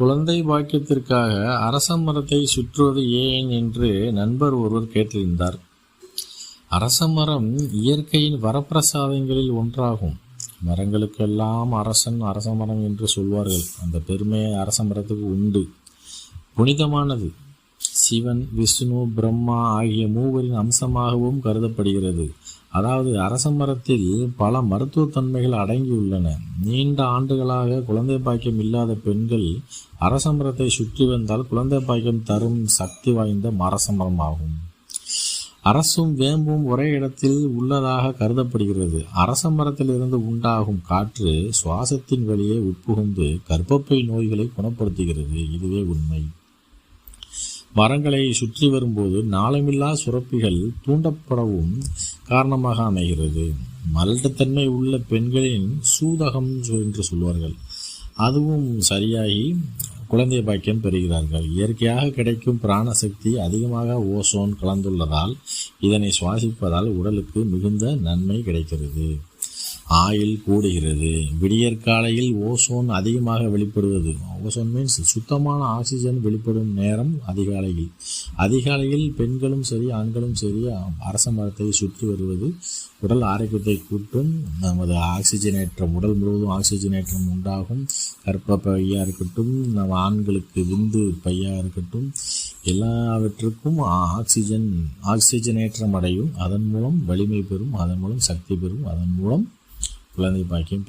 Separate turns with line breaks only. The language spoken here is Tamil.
குழந்தை பாக்கியத்திற்காக அரச மரத்தை சுற்றுவது ஏன் என்று நண்பர் ஒருவர் கேட்டிருந்தார் அரச மரம் இயற்கையின் வரப்பிரசாதங்களில் ஒன்றாகும். மரங்களுக்கெல்லாம் அரசன் அரச மரம் என்று சொல்வார்கள். அந்த பெருமை அரச மரத்துக்கு உண்டு. புனிதமானது. சிவன் விஷ்ணு பிரம்மா ஆகிய மூவரின் அம்சமாகவும் கருதப்படுகிறது. அதாவது அரச மரத்தில் பல மருத்துவ தன்மைகள் அடங்கியுள்ளன. நீண்ட ஆண்டுகளாக குழந்தை பாக்கியம் இல்லாத பெண்கள் அரச மரத்தை சுற்றி வந்தால் குழந்தை பாக்கியம் தரும் சக்தி வாய்ந்த அரச மரமாகும். அரசும் வேம்பும் ஒரே இடத்தில் உள்ளதாக கருதப்படுகிறது. அரச மரத்திலிருந்து உண்டாகும் காற்று சுவாசத்தின் வழியே உட்புகுந்து கர்ப்பப்பை நோய்களை குணப்படுத்துகிறது. இதுவே உண்மை. மரங்களை சுற்றி வரும்போது நாளமில்லா சுரப்பிகள் தூண்டப்படவும் காரணமாக அமைகிறது. மலட்டுத்தன்மை உள்ள பெண்களின் சூதகம் என்று சொல்வார்கள். அதுவும் சரியாகி குழந்தை பாக்கியம் பெறுகிறார்கள். இயற்கையாக கிடைக்கும் பிராணசக்தி அதிகமாக ஓசோன் கலந்துள்ளதால் இதனை சுவாசிப்பதால் உடலுக்கு மிகுந்த நன்மை கிடைக்கிறது. ஆயில் கூடுகிறது. விடியற்காலையில் ஓசோன் அதிகமாக வெளிப்படுவது. ஓசோன் மீன்ஸ் சுத்தமான ஆக்சிஜன் வெளிப்படும் நேரம் அதிகாலையில். அதிகாலையில் பெண்களும் சரி ஆண்களும் சரி அரச மரத்தை சுற்றி வருவது உடல் ஆரோக்கியத்தை கூட்டும் நமது ஆக்சிஜனேற்றம் உடல் முழுவதும் ஆக்சிஜனேற்றம் உண்டாகும். கற்ப பையாக இருக்கட்டும் நம்ம ஆண்களுக்கு விந்து பையாக இருக்கட்டும் எல்லாவற்றுக்கும் ஆக்சிஜன் ஆக்சிஜனேற்றம் அடையும். அதன் மூலம் வலிமை பெறும் அதன் மூலம் சக்தி பெறும் அதன் மூலம் குழந்தை பாக்கியம்